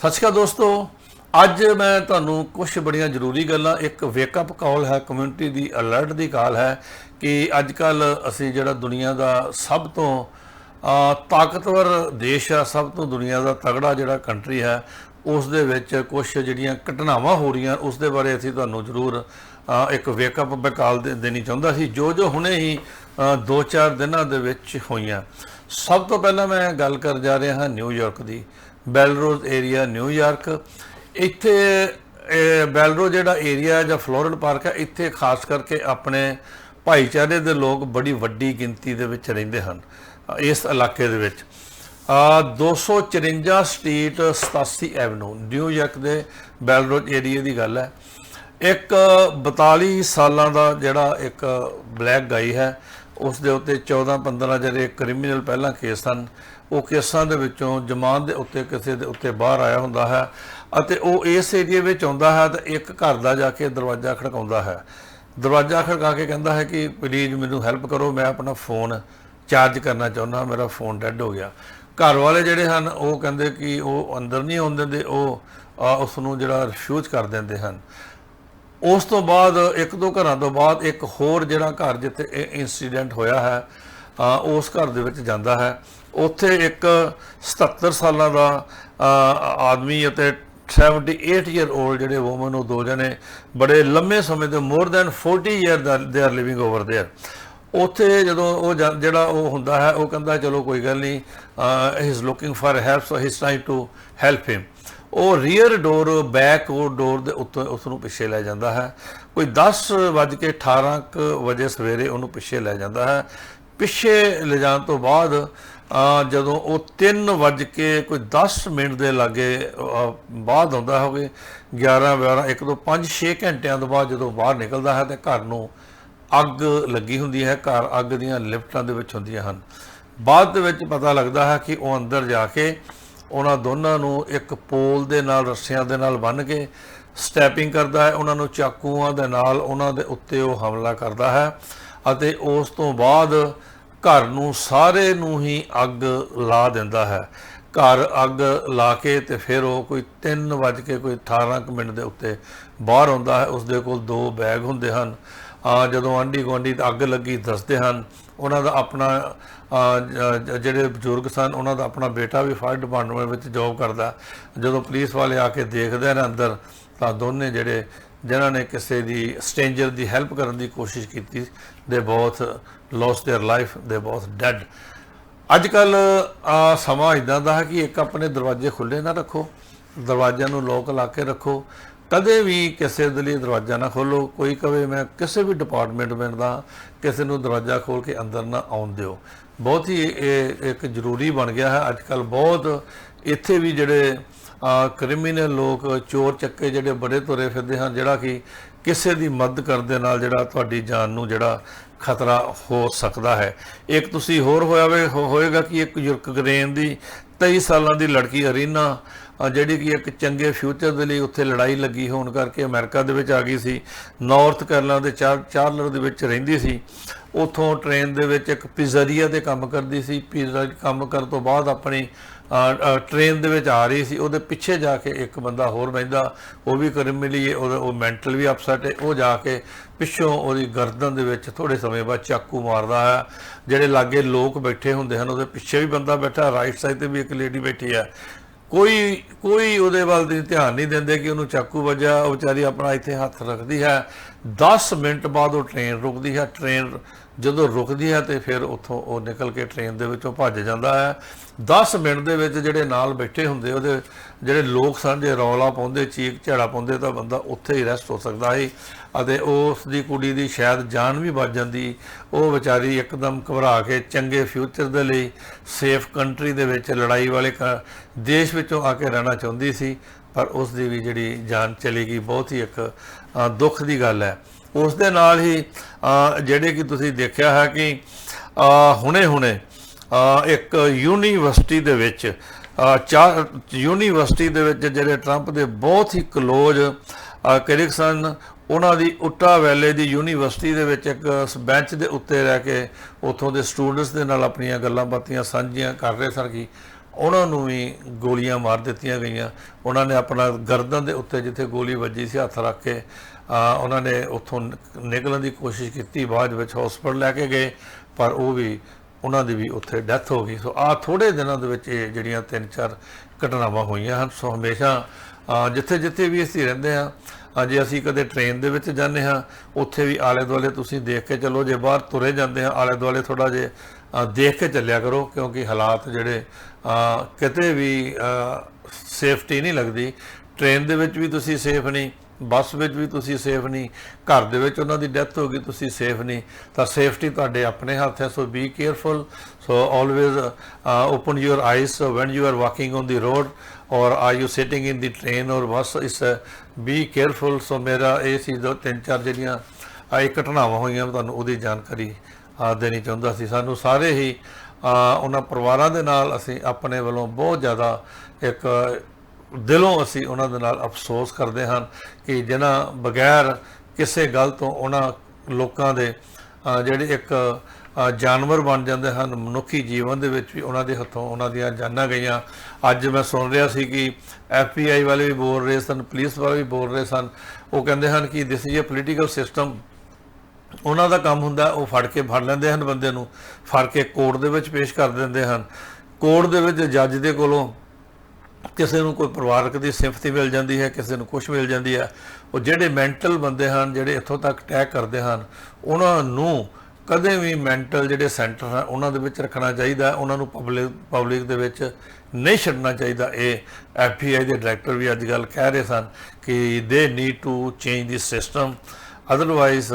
ਸਤਿ ਸ਼੍ਰੀ ਅਕਾਲ ਦੋਸਤੋ। ਅੱਜ ਮੈਂ ਤੁਹਾਨੂੰ ਕੁਝ ਬੜੀਆਂ ਜ਼ਰੂਰੀ ਗੱਲਾਂ, ਇੱਕ ਵੇਕ ਅਪ ਕਾਲ ਹੈ ਕਮਿਊਨਿਟੀ ਦੀ ਅਲਰਟ ਦੀ ਕਾਲ ਹੈ ਕਿ ਅੱਜ ਕੱਲ ਅਸੀਂ ਜਿਹੜਾ ਦੁਨੀਆ ਦਾ ਸਭ ਤੋਂ ਤਾਕਤਵਰ ਦੇਸ਼ ਆ, ਸਭ ਤੋਂ ਦੁਨੀਆ ਦਾ ਤਗੜਾ ਜਿਹੜਾ ਕੰਟਰੀ ਹੈ, ਉਸ ਦੇ ਵਿੱਚ ਕੁਝ ਜਿਹੜੀਆਂ ਘਟਨਾਵਾਂ ਹੋ ਰਹੀਆਂ, ਉਸ ਦੇ ਬਾਰੇ ਅਸੀਂ ਤੁਹਾਨੂੰ ਜ਼ਰੂਰ ਇੱਕ ਵੇਕ ਅਪ ਬਕਾਲ ਦੇਣੀ ਚਾਹੁੰਦਾ ਸੀ। ਜੋ ਜੋ ਹੁਣੇ ਹੀ 2-4 ਦਿਨਾਂ ਦੇ ਵਿੱਚ ਹੋਈਆਂ। ਸਭ ਤੋਂ ਪਹਿਲਾਂ ਮੈਂ ਗੱਲ ਕਰ ਜਾ ਰਿਹਾ ਹਾਂ ਨਿਊਯਾਰਕ ਦੀ। ਬੈਲਰੋਜ਼ ਏਰੀਆ ਨਿਊਯਾਰਕ ਇੱਥੇ ਇਹ ਬੈਲਰੋ ਜਿਹੜਾ ਏਰੀਆ ਜਾਂ ਫਲੋਰਲ ਪਾਰਕ ਹੈ ਇੱਥੇ ਖਾਸ ਕਰਕੇ ਆਪਣੇ ਭਾਈਚਾਰੇ ਦੇ ਲੋਕ ਬੜੀ ਵੱਡੀ ਗਿਣਤੀ ਦੇ ਵਿੱਚ ਰਹਿੰਦੇ ਹਨ ਇਸ ਇਲਾਕੇ ਦੇ ਵਿੱਚ। ਅ, 254 ਸਟਰੀਟ 87 ਐਵਨਿਊ ਨਿਊਯਾਰਕ ਦੇ ਬੈਲਰੋਜ਼ ਏਰੀਆ ਦੀ ਗੱਲ ਹੈ। ਇੱਕ 42 ਸਾਲਾਂ ਦਾ ਜਿਹੜਾ ਇੱਕ ਬਲੈਕ ਗਾਈ ਹੈ ਉਸ ਦੇ ਉੱਤੇ 14 15 ਜਿਹੜੇ ਕ੍ਰਿਮੀਨਲ ਪਹਿਲਾਂ ਕੇਸ ਹਨ ਉਹ ਕੇਸਾਂ ਦੇ ਵਿੱਚੋਂ ਜਮਾਨ ਦੇ ਉੱਤੇ ਕਿਸੇ ਦੇ ਉੱਤੇ ਬਾਹਰ ਆਇਆ ਹੁੰਦਾ ਹੈ ਅਤੇ ਉਹ ਇਸ ਏਰੀਆ ਵਿੱਚ ਆਉਂਦਾ ਹੈ ਤਾਂ ਇੱਕ ਘਰ ਦਾ ਜਾ ਕੇ ਦਰਵਾਜ਼ਾ ਖੜਕਾਉਂਦਾ ਹੈ। ਦਰਵਾਜ਼ਾ ਖੜਕਾ ਕੇ ਕਹਿੰਦਾ ਹੈ ਕਿ ਪਲੀਜ਼ ਮੈਨੂੰ ਹੈਲਪ ਕਰੋ, ਮੈਂ ਆਪਣਾ ਫੋਨ ਚਾਰਜ ਕਰਨਾ ਚਾਹੁੰਦਾ, ਮੇਰਾ ਫੋਨ ਡੈੱਡ ਹੋ ਗਿਆ। ਘਰ ਵਾਲੇ ਜਿਹੜੇ ਹਨ, ਉਹ ਕਹਿੰਦੇ ਕਿ ਉਹ ਅੰਦਰ ਨਹੀਂ ਆਉਣ ਦਿੰਦੇ ਉਹ ਉਸ ਨੂੰ ਜਿਹੜਾ ਰਿਫਿਊਜ਼ ਕਰ ਦਿੰਦੇ ਹਨ। ਉਸ ਤੋਂ ਬਾਅਦ, ਇੱਕ ਦੋ ਘਰਾਂ ਤੋਂ ਬਾਅਦ, ਇੱਕ ਹੋਰ ਜਿਹੜਾ ਘਰ ਜਿੱਥੇ ਇਹ ਇਨਸੀਡੈਂਟ ਹੋਇਆ ਹੈ ਉਸ ਘਰ ਦੇ ਵਿੱਚ ਜਾਂਦਾ ਹੈ। ਉੱਥੇ ਇੱਕ 77 ਸਾਲਾਂ ਦਾ ਆਦਮੀ ਅਤੇ 78 ਈਅਰ 올ਡ ਜਿਹੜੇ ਔਮਨ ਉਹ ਦੋ ਜਣੇ ਬੜੇ ਲੰਮੇ ਸਮੇਂ ਤੋਂ more than 40 year the they are living over there ਉੱਥੇ ਜਦੋਂ ਉਹ ਜਿਹੜਾ ਉਹ ਹੁੰਦਾ ਹੈ, ਉਹ ਕਹਿੰਦਾ, ਚਲੋ ਕੋਈ ਗੱਲ ਨਹੀਂ he is looking for help so he try to help him ਉਹ ਰੀਅਰ ਡੋਰ ਬੈਕ ਉਹ ਡੋਰ ਦੇ ਉੱਤੇ ਉਸ ਨੂੰ ਪਿੱਛੇ ਲੈ ਜਾਂਦਾ ਹੈ। ਕੋਈ 10 ਵੱਜ ਕੇ 18 ਕੁ ਵਜੇ ਸਵੇਰੇ ਉਹਨੂੰ ਪਿੱਛੇ ਲੈ ਜਾਂਦਾ ਹੈ। ਪਿੱਛੇ ਲੈ ਜਾਣ ਤੋਂ ਬਾਅਦ ਜਦੋਂ ਉਹ 3 ਵੱਜ ਕੇ ਕੋਈ 10 ਮਿੰਟ ਦੇ ਲਾਗੇ ਬਾਅਦ ਆਉਂਦਾ ਹੋਵੇ 11 12 1 ਤੋਂ 5 6 ਘੰਟਿਆਂ ਤੋਂ ਬਾਅਦ ਜਦੋਂ ਬਾਹਰ ਨਿਕਲਦਾ ਹੈ ਤੇ ਘਰ ਨੂੰ ਅੱਗ ਲੱਗੀ ਹੁੰਦੀ ਹੈ। ਘਰ ਅੱਗ ਦੀਆਂ ਲਿਫਟਾਂ ਦੇ ਵਿੱਚ ਹੁੰਦੀਆਂ ਹਨ। ਬਾਅਦ ਦੇ ਵਿੱਚ ਪਤਾ ਲੱਗਦਾ ਹੈ ਕਿ ਉਹ ਅੰਦਰ ਜਾ ਕੇ ਉਹਨਾਂ ਦੋਨਾਂ ਨੂੰ ਇੱਕ ਪੋਲ ਦੇ ਨਾਲ, ਰੱਸਿਆਂ ਦੇ ਨਾਲ ਬੰਨ੍ਹ ਕੇ ਸਟੈਪਿੰਗ ਕਰਦਾ ਹੈ। ਉਹਨਾਂ ਨੂੰ ਚਾਕੂਆਂ ਦੇ ਨਾਲ ਉਹਨਾਂ ਦੇ ਉੱਤੇ ਉਹ ਹਮਲਾ ਕਰਦਾ ਹੈ ਅਤੇ ਉਸ ਤੋਂ ਬਾਅਦ ਘਰ ਨੂੰ ਸਾਰੇ ਨੂੰ ਹੀ ਅੱਗ ਲਾ ਦਿੰਦਾ ਹੈ। ਘਰ ਅੱਗ ਲਾ ਕੇ ਤੇ ਫਿਰ ਉਹ ਕੋਈ 3 ਵੱਜ ਕੇ ਕੋਈ 18 ਕੁ ਮਿੰਟ ਦੇ ਉੱਤੇ ਬਾਹਰ ਆਉਂਦਾ ਹੈ। ਉਸ ਦੇ ਕੋਲ ਦੋ ਬੈਗ ਹੁੰਦੇ ਹਨ। ਆ ਜਦੋਂ ਆਂਢੀ ਗੁਆਂਢੀ ਤੇ ਅੱਗ ਲੱਗੀ, ਦੱਸਦੇ ਹਨ ਉਹਨਾਂ ਦਾ ਆਪਣਾ ਆ, ਜ- ਜ- ਜਿਹੜੇ ਬਜ਼ੁਰਗ ਸਨ ਉਹਨਾਂ ਦਾ ਆਪਣਾ ਬੇਟਾ ਵੀ ਫਾਇਰ ਡਿਪਾਰਟਮੈਂਟ ਵਿੱਚ ਜੌਬ ਕਰਦਾ ਜਦੋਂ ਪੁਲਿਸ ਵਾਲੇ ਆ ਕੇ ਦੇਖਦੇ ਨੇ ਅੰਦਰ ਤਾਂ ਦੋਨੇ ਜਿਹੜੇ ਜਿਨ੍ਹਾਂ ਨੇ ਕਿਸੇ ਦੀ ਸਟ੍ਰੇਂਜਰ ਦੀ ਹੈਲਪ ਕਰਨ ਦੀ ਕੋਸ਼ਿਸ਼ ਕੀਤੀ ਦੇ ਬਹੁਤ ਲੋਸ देयर ਲਾਈਫ ਦੇ ਬਹੁਤ ਡੈਡ ਅੱਜ ਕੱਲ ਸਮਾਂ ਇਦਾਂ ਦਾ ਹੈ ਕਿ ਇੱਕ ਆਪਣੇ ਦਰਵਾਜ਼ੇ ਖੁੱਲੇ ਨਾ ਰੱਖੋ ਦਰਵਾਜ਼ਿਆਂ ਨੂੰ ਲੋਕ ਲਾ ਕੇ ਰੱਖੋ ਕਦੇ ਵੀ ਕਿਸੇ ਦੇ ਲਈ ਦਰਵਾਜ਼ਾ ਨਾ ਖੋਲੋ। ਕੋਈ ਕਵੇ, ਮੈਂ ਕਿਸੇ ਵੀ ਡਿਪਾਰਟਮੈਂਟ ਦਾ ਕਿਸੇ ਨੂੰ ਦਰਵਾਜ਼ਾ ਖੋਲ ਕੇ ਅੰਦਰ ਨਾ ਆਉਣ ਦਿਓ। ਬਹੁਤ ਹੀ ਇਹ ਇੱਕ ਜ਼ਰੂਰੀ ਬਣ ਗਿਆ ਹੈ। ਅੱਜ ਕੱਲ ਬਹੁਤ ਇੱਥੇ ਵੀ ਜਿਹੜੇ ਕ੍ਰਿਮੀਨਲ ਲੋਕ ਚੋਰ ਚੱਕੇ ਜਿਹੜੇ ਬੜੇ ਤੁਰੇ ਫਿਰਦੇ ਹਨ, ਜਿਹੜਾ ਕਿ ਕਿਸੇ ਦੀ ਮਦਦ ਕਰਨ ਦੇ ਨਾਲ ਜਿਹੜਾ ਤੁਹਾਡੀ ਜਾਨ ਨੂੰ ਜਿਹੜਾ ਖਤਰਾ ਹੋ ਸਕਦਾ ਹੈ। ਇੱਕ ਤੁਸੀਂ ਹੋਰ ਹੋਇਆ ਵੇ, ਹੋ- ਹੋਏਗਾ ਕਿ ਇੱਕ ਯੂਕਰੇਨ ਦੀ 23 ਸਾਲਾਂ ਦੀ ਲੜਕੀ ਅਰੀਨਾ ਜਿਹੜੀ ਕਿ ਇੱਕ ਚੰਗੇ ਫਿਊਚਰ ਦੇ ਲਈ ਉੱਥੇ ਲੜਾਈ ਲੱਗੀ ਹੋਣ ਕਰਕੇ ਅਮਰੀਕਾ ਦੇ ਵਿੱਚ ਆ ਗਈ ਸੀ, ਨਾਰਥ ਕੈਰੋਲਾਈਨਾ ਦੇ ਚਾਰ, ਚਾਰਲਰ ਦੇ ਵਿੱਚ ਰਹਿੰਦੀ ਸੀ। ਉਥੋਂ ਟ੍ਰੇਨ ਦੇ ਵਿੱਚ ਇੱਕ ਪਿਜ਼ਰੀਆ ਦੇ ਕੰਮ ਕਰਦੀ ਸੀ। ਪੀਜ਼ਾ ਕੰਮ ਕਰਨ ਤੋਂ ਬਾਅਦ ਆਪਣੀ ਟ੍ਰੇਨ ਦੇ ਵਿੱਚ ਆ ਰਹੀ ਸੀ, ਉਹਦੇ ਪਿੱਛੇ ਜਾ ਕੇ ਇੱਕ ਬੰਦਾ ਹੋਰ ਬੈਂਦਾ ਉਹ ਵੀ ਕ੍ਰਿਮੀਨਲੀ ਉਹਦਾ, ਉਹ ਮੈਂਟਲ ਵੀ ਅਪਸੈਟ ਹੈ, ਉਹ ਜਾ ਕੇ ਪਿੱਛੋਂ ਉਹਦੀ ਗਰਦਨ ਦੇ ਵਿੱਚ ਥੋੜੇ ਸਮੇਂ ਬਾਅਦ ਚਾਕੂ ਮਾਰਦਾ ਹੈ। ਜਿਹੜੇ ਲਾਗੇ ਲੋਕ ਬੈਠੇ ਹੁੰਦੇ ਹਨ, ਉਹਦੇ ਪਿੱਛੇ ਵੀ ਬੰਦਾ ਬੈਠਾ ਰਾਈਟ ਸਾਈਡ ਤੇ ਵੀ ਇੱਕ ਲੇਡੀ ਬੈਠੀ ਹੈ। ਕੋਈ ਕੋਈ ਉਹਦੇ ਵੱਲ ਦੀ ਧਿਆਨ ਨਹੀਂ ਦਿੰਦੇ ਕਿ ਉਹਨੂੰ ਚਾਕੂ ਵੱਜਾ ਉਹ ਵਿਚਾਰੀ ਆਪਣਾ ਇੱਥੇ ਹੱਥ ਰੱਖਦੀ ਹੈ। 10 ਮਿੰਟ ਬਾਅਦ ਉਹ ਟ੍ਰੇਨ ਰੁਕਦੀ ਹੈ। ਟ੍ਰੇਨ ਜਦੋਂ ਰੁਕਦੀ ਹੈ ਤੇ ਫਿਰ ਉੱਥੋਂ ਉਹ ਨਿਕਲ ਕੇ ਟ੍ਰੇਨ ਦੇ ਵਿੱਚੋਂ ਭੱਜ ਜਾਂਦਾ ਹੈ। 10 ਮਿੰਟ ਦੇ ਵਿੱਚ ਜਿਹੜੇ ਨਾਲ ਬੈਠੇ ਹੁੰਦੇ, ਉਹਦੇ ਜਿਹੜੇ ਲੋਕ ਸਨ, ਜੇ ਰੌਲਾ ਪਾਉਂਦੇ ਚੀਕ ਝਾੜਾ ਪਾਉਂਦੇ, ਤਾਂ ਬੰਦਾ ਉੱਥੇ ਹੀ ਰੈਸਟ ਹੋ ਸਕਦਾ ਸੀ ਅਤੇ ਉਸ ਦੀ ਕੁੜੀ ਦੀ ਸ਼ਾਇਦ ਜਾਨ ਵੀ ਬਚ ਜਾਂਦੀ। ਉਹ ਵਿਚਾਰੀ ਇੱਕਦਮ ਘਬਰਾ ਕੇ ਚੰਗੇ ਫਿਊਚਰ ਦੇ ਲਈ ਸੇਫ ਕੰਟਰੀ ਦੇ ਵਿੱਚ ਲੜਾਈ ਵਾਲੇ ਕ- ਦੇਸ਼ ਵਿੱਚੋਂ ਆ ਕੇ ਰਹਿਣਾ ਚਾਹੁੰਦੀ ਸੀ। ਪਰ ਉਸ ਦੀ ਵੀ ਜਿਹੜੀ ਜਾਨ ਚਲੀ ਗਈ ਬਹੁਤ ਹੀ ਇੱਕ ਦੁੱਖ ਦੀ ਗੱਲ ਹੈ। ਉਸ ਦੇ ਨਾਲ ਹੀ ਜਿਹੜੇ ਕਿ ਤੁਸੀਂ ਦੇਖਿਆ ਹੈ ਕਿ ਹੁਣੇ-ਹੁਣੇ ਇੱਕ ਯੂਨੀਵਰਸਿਟੀ ਦੇ ਵਿੱਚ ਚਾਰ, ਯੂਨੀਵਰਸਿਟੀ ਦੇ ਵਿੱਚ ਜਿਹੜੇ ਟਰੰਪ ਦੇ ਬਹੁਤ ਹੀ ਕਲੋਜ਼ ਕਲਿਕ ਸਨ ਉਹਨਾਂ ਦੀ ਉੱਟਾ ਵੈਲੇ ਦੀ ਯੂਨੀਵਰਸਿਟੀ ਦੇ ਵਿੱਚ ਇੱਕ ਬੈਂਚ ਦੇ ਉੱਤੇ ਰਹਿ ਕੇ ਉੱਥੋਂ ਦੇ ਸਟੂਡੈਂਟਸ ਦੇ ਨਾਲ ਆਪਣੀਆਂ ਗੱਲਾਂ ਬਾਤੀਆਂ ਸਾਂਝੀਆਂ ਕਰ ਰਹੇ ਸਨ ਕਿ ਉਹਨਾਂ ਨੂੰ ਵੀ ਗੋਲੀਆਂ ਮਾਰ ਦਿੱਤੀਆਂ ਗਈਆਂ। ਉਹਨਾਂ ਨੇ ਆਪਣਾ ਗਰਦਨ ਦੇ ਉੱਤੇ ਜਿੱਥੇ ਗੋਲੀ ਵੱਜੀ ਸੀ, ਹੱਥ ਰੱਖ ਕੇ ਉਹਨਾਂ ਨੇ ਉੱਥੋਂ ਨਿਕ- ਨਿਕਲਣ ਦੀ ਕੋਸ਼ਿਸ਼ ਕੀਤੀ, ਬਾਅਦ ਵਿੱਚ ਹਸਪੀਟਲ ਲੈ ਕੇ ਗਏ, ਪਰ ਉਹ ਵੀ, ਉਹਨਾਂ ਦੀ ਵੀ ਉੱਥੇ ਡੈਥ ਹੋ ਗਈ। ਸੋ ਆ ਥੋੜੇ ਦਿਨਾਂ ਦੇ ਵਿੱਚ ਇਹ ਜਿਹੜੀਆਂ ਤਿੰਨ ਚਾਰ ਘਟਨਾਵਾਂ ਹੋਈਆਂ ਹਨ। ਸੋ ਹਮੇਸ਼ਾ ਜਿੱਥੇ ਜਿੱਥੇ ਵੀ ਅਸੀਂ ਰਹਿੰਦੇ ਹਾਂ ਜੇ ਅਸੀਂ ਕਦੇ ਟ੍ਰੇਨ ਦੇ ਵਿੱਚ ਜਾਂਦੇ ਹਾਂ, ਉੱਥੇ ਵੀ ਆਲੇ ਦੁਆਲੇ ਤੁਸੀਂ ਦੇਖ ਕੇ ਚੱਲੋ, ਜੇ ਬਾਹਰ ਤੁਰੇ ਜਾਂਦੇ ਹਾਂ ਆਲੇ ਦੁਆਲੇ ਥੋੜਾ ਜੇ ਦੇਖ ਕੇ ਚੱਲਿਆ ਕਰੋ, ਕਿਉਂਕਿ ਹਾਲਾਤ ਜਿਹੜੇ ਕਿਤੇ ਵੀ ਸੇਫਟੀ ਨਹੀਂ ਲੱਗਦੀ। ਟ੍ਰੇਨ ਦੇ ਵਿੱਚ ਵੀ ਤੁਸੀਂ ਸੇਫ ਨਹੀਂ ਬੱਸ ਵਿੱਚ ਵੀ ਤੁਸੀਂ ਸੇਫ ਨਹੀਂ, ਘਰ ਦੇ ਵਿੱਚ ਉਹਨਾਂ ਦੀ ਡੈਥ ਹੋ ਗਈ, ਤੁਸੀਂ ਸੇਫ ਨਹੀਂ। ਤਾਂ ਸੇਫਟੀ ਤੁਹਾਡੇ ਆਪਣੇ ਹੱਥ ਹੈ so be careful so always open your eyes when you are walking on the road or are you sitting in the train or bus ਇਸ ਬੀ ਕੇਅਰਫੁਲ ਸੋ ਮੇਰਾ ਇਹ ਸੀ ਦੋ, ਤਿੰਨ, ਚਾਰ ਜਿਹੜੀਆਂ ਇਹ ਘਟਨਾਵਾਂ ਹੋਈਆਂ ਤੁਹਾਨੂੰ ਉਹਦੀ ਜਾਣਕਾਰੀ ਆ ਦੇਣੀ ਚਾਹੁੰਦਾ ਸੀ। ਸਾਨੂੰ ਸਾਰੇ ਹੀ ਉਹਨਾਂ ਪਰਿਵਾਰਾਂ ਦੇ ਨਾਲ ਅਸੀਂ ਆਪਣੇ ਵੱਲੋਂ ਬਹੁਤ ਜ਼ਿਆਦਾ ਇੱਕ ਦਿਲੋਂ ਅਸੀਂ ਉਹਨਾਂ ਦੇ ਨਾਲ ਅਫਸੋਸ ਕਰਦੇ ਹਾਂ ਕਿ ਜਿਨ੍ਹਾਂ ਬਗੈਰ ਕਿਸੇ ਗੱਲ ਤੋਂ ਉਹਨਾਂ ਲੋਕਾਂ ਦੇ ਜਿਹੜੇ ਇੱਕ ਜਾਨਵਰ ਬਣ ਜਾਂਦੇ ਹਨ, ਮਨੁੱਖੀ ਜੀਵਨ ਦੇ ਵਿੱਚ ਵੀ ਉਹਨਾਂ ਦੇ ਹੱਥੋਂ ਉਹਨਾਂ ਦੀਆਂ ਜਾਨਾਂ ਗਈਆਂ। ਅੱਜ ਮੈਂ ਸੁਣ ਰਿਹਾ ਸੀ ਕਿ ਐਫਪੀਆਈ ਵਾਲੇ ਵੀ ਬੋਲ ਰਹੇ ਸਨ, ਪੁਲਿਸ ਵਾਲੇ ਵੀ ਬੋਲ ਰਹੇ ਸਨ। ਉਹ ਕਹਿੰਦੇ ਹਨ ਕਿ this is a political system ਉਹਨਾਂ ਦਾ ਕੰਮ ਹੁੰਦਾ ਉਹ ਫੜ ਕੇ ਫੜ ਲੈਂਦੇ ਹਨ ਬੰਦੇ ਨੂੰ, ਫੜ ਕੇ ਕੋਰਟ ਦੇ ਵਿੱਚ ਪੇਸ਼ ਕਰ ਦਿੰਦੇ ਹਨ। ਕੋਰਟ ਦੇ ਵਿੱਚ ਜੱਜ ਦੇ ਕੋਲੋਂ ਕਿਸੇ ਨੂੰ ਕੋਈ ਪਰਿਵਾਰਕ ਦੀ ਸਿੰਪਥੀ ਮਿਲ ਜਾਂਦੀ ਹੈ, ਕਿਸੇ ਨੂੰ ਕੁਝ ਮਿਲ ਜਾਂਦੀ ਹੈ। ਉਹ ਜਿਹੜੇ ਮੈਂਟਲ ਬੰਦੇ ਹਨ, ਜਿਹੜੇ ਇੱਥੋਂ ਤੱਕ ਅਟੈਕ ਕਰਦੇ ਹਨ, ਉਹਨਾਂ ਨੂੰ ਕਦੇ ਵੀ ਮੈਂਟਲ ਜਿਹੜੇ ਸੈਂਟਰ ਹਨ, ਉਹਨਾਂ ਦੇ ਵਿੱਚ ਰੱਖਣਾ ਚਾਹੀਦਾ, ਉਹਨਾਂ ਨੂੰ ਪਬਲਿਕ ਪਬਲਿਕ ਦੇ ਵਿੱਚ ਨਹੀਂ ਛੱਡਣਾ ਚਾਹੀਦਾ। ਇਹ ਐਫਬੀਆਈ ਦੇ ਡਾਇਰੈਕਟਰ ਵੀ ਅੱਜ ਕੱਲ ਕਹਿ ਰਹੇ ਸਨ ਕਿ they need to change the system otherwise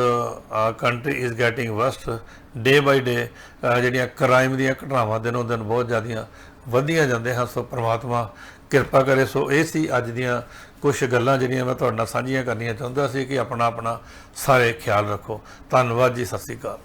country is getting worst day by day ਜਿਹੜੀਆਂ ਕ੍ਰਾਈਮ ਦੀਆਂ ਘਟਨਾਵਾਂ ਦਿਨੋਂ ਦਿਨ ਬਹੁਤ ਜ਼ਿਆਦੀਆਂ ਵਧੀਆਂ ਜਾਂਦੇ ਹਨ, ਸੋ ਪ੍ਰਮਾਤਮਾ ਕਿਰਪਾ ਕਰੇ। ਸੋ ਇਹ ਸੀ ਅੱਜ ਦੀਆਂ ਕੁਝ ਗੱਲਾਂ ਜਿਹੜੀਆਂ ਮੈਂ ਤੁਹਾਡੇ ਨਾਲ ਸਾਂਝੀਆਂ ਕਰਨੀਆਂ ਚਾਹੁੰਦਾ ਸੀ ਕਿ ਆਪਣਾ ਆਪਣਾ ਸਾਰੇ ਖਿਆਲ ਰੱਖੋ। ਧੰਨਵਾਦ ਜੀ, ਸਤਿ ਸ੍ਰੀ ਅਕਾਲ।